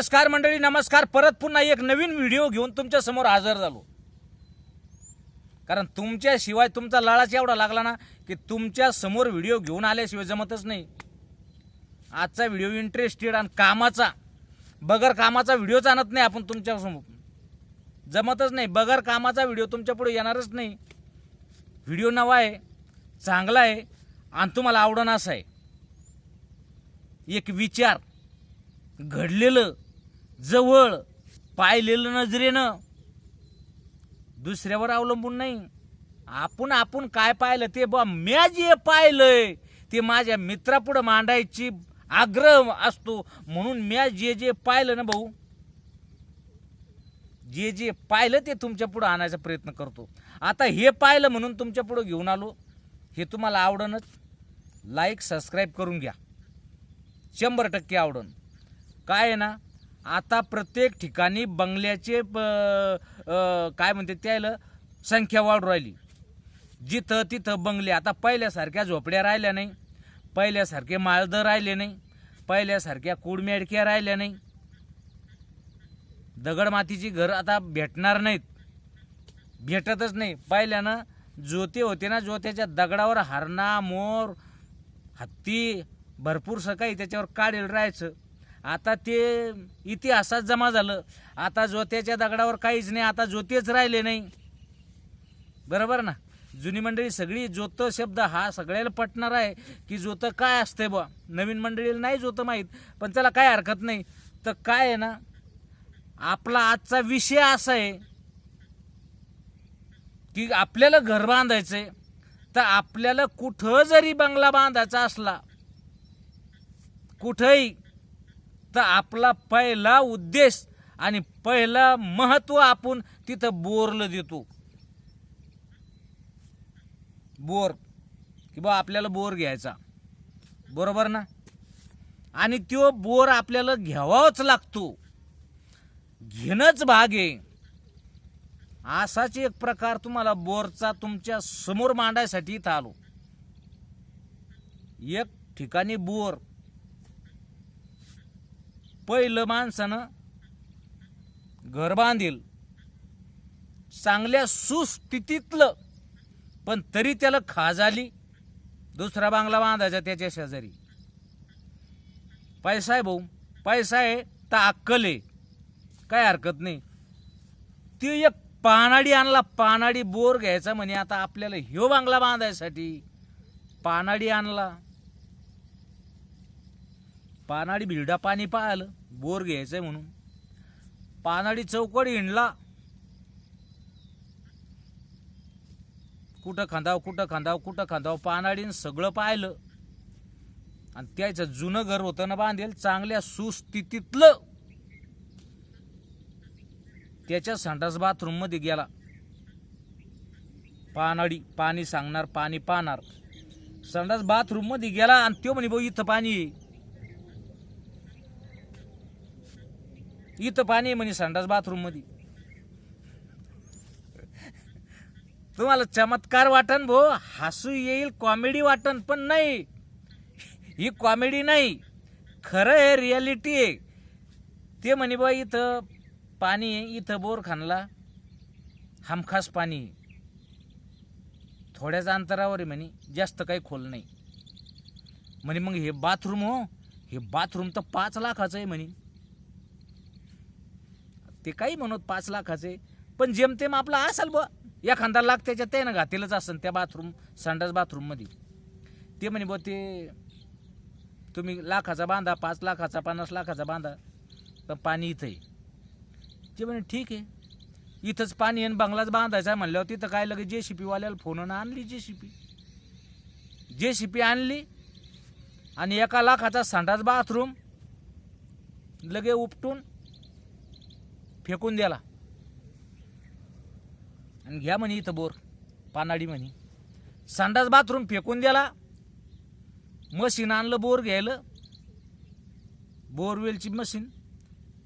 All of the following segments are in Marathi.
नमस्कार मंडळी नमस्कार. परत पुन्हा एक नवीन व्हिडिओ घेऊन तुमच्यासमोर हजर झालो. कारण तुमच्याशिवाय तुमचा लाळाच एवढा लागला ना की तुमच्यासमोर व्हिडिओ घेऊन आल्याशिवाय जमतच नाही. आजचा व्हिडिओ इंटरेस्टेड आणि कामाचा बगर कामाचा व्हिडिओच आणत नाही आपण तुमच्यासमोर. जमतच नाही. बगर कामाचा व्हिडिओ तुमच्यापुढे येणारच नाही. व्हिडिओ नवा आहे चांगला आहे आणि तुम्हाला आवडण असं आहे. एक विचार घडलेलं जवळ पाहिलेलं नजरेनं दुसऱ्यावर अवलंबून नाही. आपण आपण काय पाहिलं ते बा म्या जे पाहिलंय ते माझ्या मित्रापुढं मांडायची आग्रह असतो. म्हणून म्या जे जे पाहिलं ना भाऊ जे जे पाहिलं ते तुमच्या पुढं आणायचा प्रयत्न करतो. आता हे पाहिलं म्हणून तुमच्या पुढं घेऊन आलो हे तुम्हाला आवडणच लाईक सबस्क्राईब करून घ्या. शंभर टक्के आवडन. काय आहे ना आता प्रत्येक ठिकाणी बंगल्याचे प- काय म्हणते त्याला संख्या वाढू राहिली. जिथं तिथं बंगले आता पहिल्यासारख्या झोपड्या राहिल्या नाही पहिल्यासारखे माळदं राहिले नाही पहिल्यासारख्या कुडमेडक्या राहिल्या नाही. दगडमातीची घर आता भेटणार नाहीत. भेटतच नाही. पहिल्यानं जोते होते ना जोत्याच्या दगडावर हरणा मोर हत्ती भरपूर सकाळी त्याच्यावर काढेल राहायचं. आता ते इतिहासात जमा झालं. आता जोत्याच्या दगडावर काहीच नाही आता जोतेच राहिले नाही. बरोबर ना? जुनी मंडळी सगळी जोत शब्द हा सगळ्याला पटणार आहे की जोत काय असते बा नवीन मंडळीला नाही जोतं माहीत पण त्याला काय हरकत नाही. तर काय आहे ना? आपला आजचा विषय असा आहे की आपल्याला घर बांधायचंय तर आपल्याला कुठं जरी बंगला बांधायचा असला कुठंही तर आपला पहिला उद्देश आणि पहिला महत्त्व आपण तिथं बोरलं देतो. बोर. की बा आपल्याला बोर घ्यायचा. बरोबर ना? आणि तो बोर आपल्याला घ्यावाच लागतो. घेणंच भाग आहे. असाच एक प्रकार तुम्हाला बोरचा तुमच्यासमोर मांडायसाठी इथं आलो. एक ठिकाणी बोर. पहिलं माणसानं घर बांधील. चांगल्या सुस्थितीतलं पण तरी त्याला खाज आली. दुसरा बांगला बांधायचा त्याच्या शेजारी. पैसा आहे भाऊ पैसा आहे तर अक्कल आहे. काय हरकत नाही. ती एक पानाडी आणला पानाडी बोर घ्यायचा म्हणे आता आपल्याला ह्यो बांगला बांधायसाठी. पानाडी आणला. पानाडी भिरडा पाणी पाहिलं. बोर घ्यायचंय म्हणून. पानाडी चौकड हिंडला. कुठं खांदाव कुठं खांदाव कुठं खांदाव पानाडीनं सगळं पाहिलं. आणि त्याचं जुनं घर होतं ना बांधेल चांगल्या सुस्थितीतलं त्याच्या संडास बाथरूममध्ये गेला. पानाडी पाणी सांगणार पाणी पाहणार. संडास बाथरूममध्ये गेला आणि तो म्हणे भाऊ इथं पाणी इथं पाणी आहे म्हणे संडास बाथरूममध्ये तुम्हाला चमत्कार वाटन भो हसू येईल कॉमेडी वाटन पण नाही. ही कॉमेडी नाही. खरं आहे रियालिटी आहे. ते म्हणे बा इथं पाणी आहे इथं बोर खाणला हमखास पाणी थोड्याच अंतरावर आहे म्हणे जास्त काही खोल नाही. म्हणे मग हे बाथरूम हो हे बाथरूम तर पाच लाखाचं आहे म्हणे. ते काही म्हणत पाच लाखाचे. पण जेमतेम आपला असाल बुवा एखादा लाख त्याच्यात ते ना घातेलच असेल त्या बाथरूम संडास बाथरूममध्ये ते म्हणे बुवा ते तुम्ही लाखाचा बांधा पाच लाखाचा पन्नास लाखाचा बांधा पण पाणी इथं आहे ते म्हणे ठीक आहे. इथंच पाणी आणि बंगलाच बांधायचा आहे म्हणल्यावर तिथं काय लगे जे सी वाल्याला फोननं आणली J C B J C B आणली आणि एका लाखाचा संडास बाथरूम लगे उपटून फेकून द्याला आणि घ्या म्हणे इथं बोर पानाडी म्हणे. संडास बाथरूम फेकून द्याला मशीन आणलं बोर घ्यायला. बोरवेलची मशीन.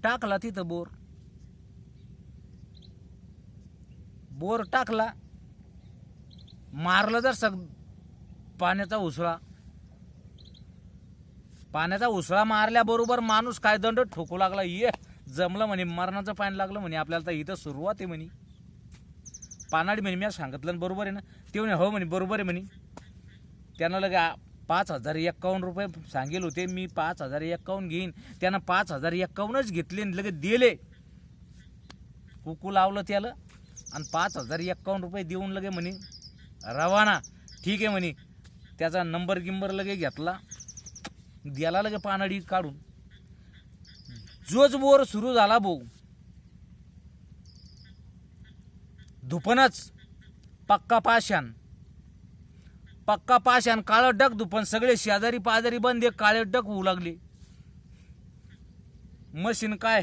टाकला तिथं बोर. बोर टाकला. मारलं जर सग पाण्याचा उसळा. पाण्याचा उसळा मारल्याबरोबर माणूस काय दंड ठोकू लागला? ये. जमलं म्हणे मरणाचं पाणी लागलं म्हणे आपल्याला तर इथं सुरुवात आहे म्हणे. पानाडी म्हणे मी सांगितलं बरोबर आहे ना? ते म्हणे हो म्हणे बरोबर आहे म्हणे. त्यानं लगे पाच हजार एक्कावन्न रुपये सांगेल होते मी पाच हजार एक्कावन्न घेईन. त्यानं पाच हजार एक्कावन्नच घेतले आणि लगे दिले. कुकू लावलं त्याला आणि पाच हजार एक्कावन्न रुपये देऊन लगे म्हणे रवाना ठीक आहे म्हणे. त्याचा नंबर गिंबर लगे घेतला. द्याला लगे पानाडी काढून. जोच बोर सुरू झाला भाऊ. धुपनच. पक्का पाषाण. पक्का पाषाण काळं डक धुपन सगळे शेजारी पाजारी बंदे काळे डक होऊ लागले. मशीन काय?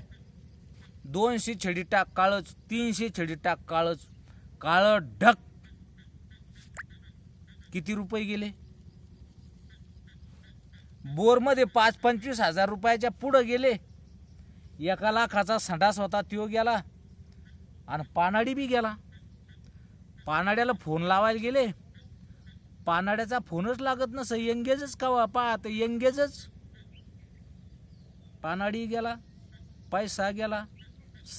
दोनशे छडी टाक काळच तीनशे छडी टाक काळच. काळं ढक. किती रुपये गेले? बोरमध्ये पाच पंचवीस हजार रुपयाच्या पुढं गेले. एका लाखाचा संडास होता तो गेला आणि पानाडी बी गेला. पानाड्याला फोन लावायला गेले. पानाड्याचा फोनच लागत नस यंगेजच का पाहत यंगेजच पानाडी गेला पैसा गेला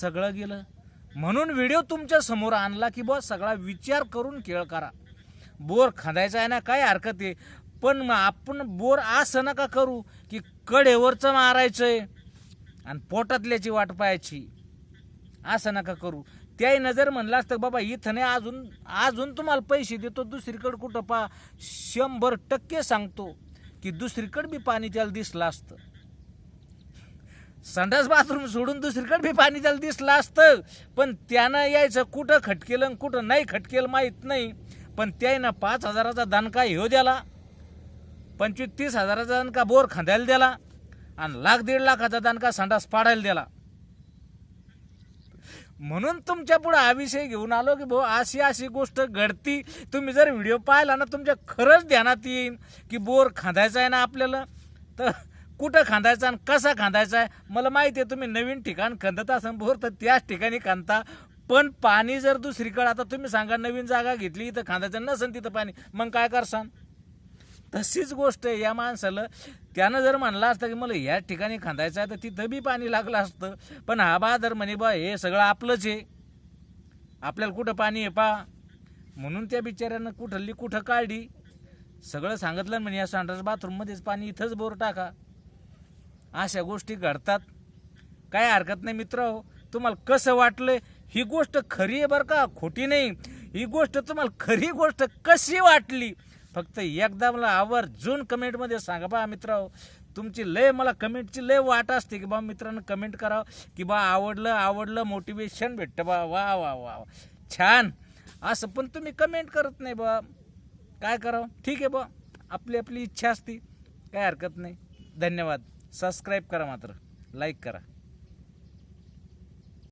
सगळं गेलं. म्हणून व्हिडिओ तुमच्यासमोर आणला की बस सगळा विचार करून खेळ करा. बोर खांदायचा आहे ना काय हरकत आहे? पण मग आपण बोर असं नका करू की कडेवरचं मारायचं आहे आणि पोटातल्याची वाट पाहायची. असं नका करू. त्याही नजर म्हणलं असतं बाबा इथं नाही अजून अजून तुम्हाला पैसे देतो दुसरीकडं कुठं पा शंभर टक्के सांगतो की दुसरीकडं बी पाणी त्याला दिसलं असतं. संडास बाथरूम सोडून दुसरीकडं बी पाणी त्याला दिसलं असतं. पण त्यानं यायचं कुठं खटकेलं आणि कुठं नाही खटकेलं माहीत नाही. पण त्यानं पाच हजाराचा दणका ह्यो द्याला. पंचवीस तीस हजाराचा दणका बोर खांदायला दिला आणि लाख दीड लाखाचा दणका संडास पाडायला दिला. म्हणून तुमच्यापुढे हा विषय घेऊन आलो की भाऊ अशी अशी गोष्ट घडती. तुम्ही जर व्हिडिओ पाहिला ना तुमच्या खरंच ध्यानात येईन की बोर खांदायचा आहे ना आपल्याला? तर कुठं खांदायचा आणि कसा खांदायचा आहे? मला माहिती आहे तुम्ही नवीन ठिकाण खंदत असाल बोर तर त्याच ठिकाणी खांदता. पण पाणी जर दुसरीकडं आता तुम्ही सांगा नवीन जागा घेतली इथं खांदायचं नसेल तिथं पाणी. मग काय करसान? तशीच गोष्ट आहे. या माणसाला त्यानं जर म्हणलं असतं की मला या ठिकाणी खांदायचं आहे तर तिथं बी पाणी लागलं असतं. पण हा बहादर म्हणे बा हे सगळं आपलंच आहे. आपल्याला कुठं पाणी आहे पा म्हणून त्या बिचाऱ्यानं कुठली कुठं काढली. सगळं सांगितलं म्हणे या सांड्रस बाथरूममध्येच पाणी इथंच बोर टाका. अशा गोष्टी घडतात. काय हरकत नाही मित्र हो. तुम्हाला कसं वाटलं ही गोष्ट खरी आहे बरं का? खोटी नाही. ही गोष्ट तुम्हाला खरी गोष्ट कशी वाटली? फक्त एकदा मला आवर्जून कमेंटमध्ये सांगा बा मित्र तुमची लय मला कमेंटची लय वाट असते की बा मित्रांनो कमेंट करावं की बा आवडलं आवडलं मोटिवेशन भेटतं बा. वा वा वा वा. छान. असं पण तुम्ही कमेंट करत नाही बा. काय करावं? ठीक आहे बा. आपली आपली इच्छा असती. काय हरकत नाही. धन्यवाद. सबस्क्राईब करा मात्र. लाईक करा.